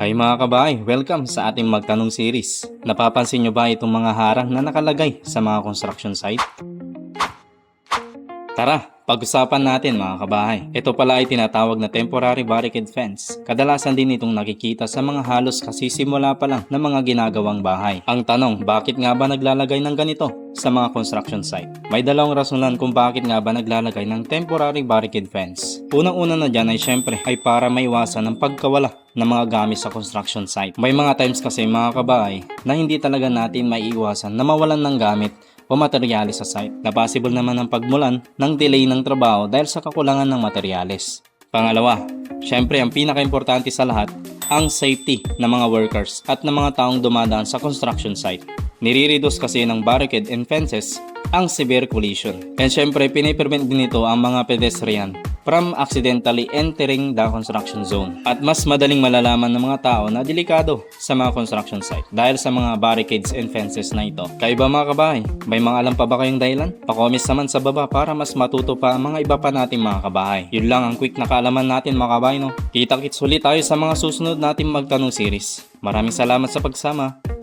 Hi mga kabahay, welcome sa ating magtanong series. Napapansin nyo ba itong mga harang na nakalagay sa mga construction site? Tara, pag-usapan natin mga kabahay. Ito pala ay tinatawag na temporary barricade fence. Kadalasan din itong nakikita sa mga halos kasisimula pa lang ng mga ginagawang bahay. Ang tanong, bakit nga ba naglalagay ng ganito sa mga construction site? May dalawang rasonan kung bakit nga ba naglalagay ng temporary barricade fence. Unang-una na dyan ay syempre ay para maiwasan ang pagkawala ng mga gamit sa construction site. May mga times kasi mga kabahay na hindi talaga natin maiiwasan na mawalan ng gamit o materyales sa site na possible naman ang pagmulan ng delay ng trabaho dahil sa kakulangan ng materyales. Pangalawa, syempre ang pinaka-importante sa lahat, ang safety ng mga workers at ng mga taong dumadaan sa construction site. Nire-reduce kasi ng barricade and fences ang severe collision. And syempre, pinipermit din ito ang mga pedestrian from accidentally entering the construction zone. At mas madaling malalaman ng mga tao na delikado sa mga construction site dahil sa mga barricades and fences na ito. Kayo ba mga kabahay? May mga alam pa ba kayong dahilan? Pakomis naman sa baba para mas matuto pa ang mga iba pa nating mga kabahay. Yun lang ang quick na kaalaman natin mga kabahay no. Kita-kits ulit tayo sa mga susunod nating magtanong series. Maraming salamat sa pagsama.